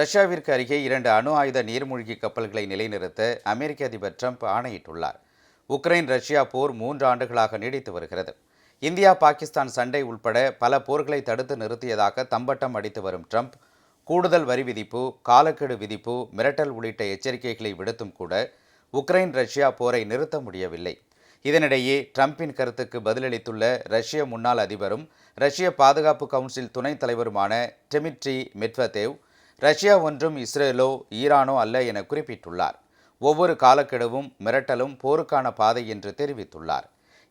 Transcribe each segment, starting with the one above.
ரஷ்யாவிற்கு அருகே இரண்டு அணு ஆயுத நீர்மூழ்கி கப்பல்களை நிலைநிறுத்த அமெரிக்க அதிபர் ட்ரம்ப் ஆணையிட்டுள்ளார். உக்ரைன் ரஷ்யா போர் மூன்று ஆண்டுகளாக நீடித்து வருகிறது. இந்தியா பாகிஸ்தான் சண்டை உள்பட பல போர்களை தடுத்து நிறுத்தியதாக தம்பட்டம் அடித்து வரும் ட்ரம்ப் கூடுதல் வரி விதிப்பு காலக்கெடு விதிப்பு மிரட்டல் உள்ளிட்ட எச்சரிக்கைகளை விடுத்தும் கூட உக்ரைன் ரஷ்யா போரை நிறுத்த முடியவில்லை. இதனிடையே ட்ரம்பின் கருத்துக்கு பதிலளித்துள்ள ரஷ்ய முன்னாள் அதிபரும் ரஷ்ய பாதுகாப்பு கவுன்சில் துணைத் தலைவருமான டெமிட்ரி மெட்வதேவ் ரஷ்யா ஒன்றும் இஸ்ரேலோ ஈரானோ அல்ல என குறிப்பிட்டுள்ளார். ஒவ்வொரு காலக்கெடுவும் மிரட்டலும் போருக்கான பாதை என்று தெரிவித்துள்ளார்.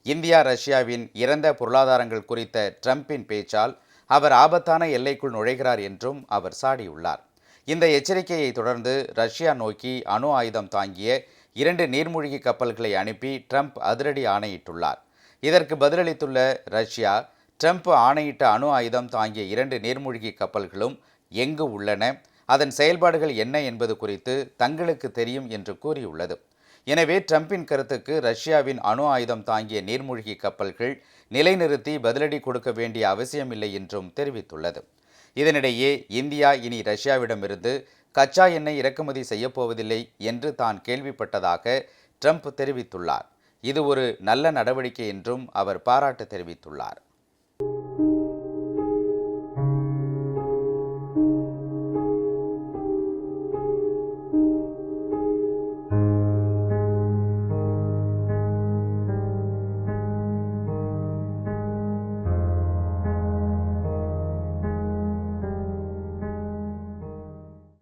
இந்தியா ரஷ்யாவின் இறந்த பொருளாதாரங்கள் குறித்த ட்ரம்பின் பேச்சால் அவர் ஆபத்தான எல்லைக்குள் நுழைகிறார் என்றும் அவர் சாடியுள்ளார். இந்த எச்சரிக்கையை தொடர்ந்து ரஷ்யா நோக்கி அணு ஆயுதம் தாங்கிய இரண்டு நீர்மூழ்கி கப்பல்களை அனுப்பி ட்ரம்ப் அதிரடி ஆணையிட்டுள்ளார். இதற்கு பதிலளித்துள்ள ரஷ்யா ட்ரம்ப் ஆணையிட்ட அணு ஆயுதம் தாங்கிய இரண்டு நீர்மூழ்கி கப்பல்களும் எங்கு உள்ளன அதன் செயல்பாடுகள் என்ன என்பது குறித்து தங்களுக்கு தெரியும் என்று கூறியுள்ளது. எனவே ட்ரம்பின் கருத்துக்கு ரஷ்யாவின் அணு ஆயுதம் தாங்கிய நீர்மூழ்கி கப்பல்கள் நிலைநிறுத்தி பதிலடி கொடுக்க வேண்டிய அவசியமில்லை என்றும் தெரிவித்துள்ளது. இதனிடையே இந்தியா இனி ரஷ்யாவிடமிருந்து கச்சா எண்ணெய் இறக்குமதி செய்யப்போவதில்லை என்று தான் கேள்விப்பட்டதாக ட்ரம்ப் தெரிவித்துள்ளார். இது ஒரு நல்ல நடவடிக்கை என்றும் அவர் பாராட்டு தெரிவித்துள்ளார்.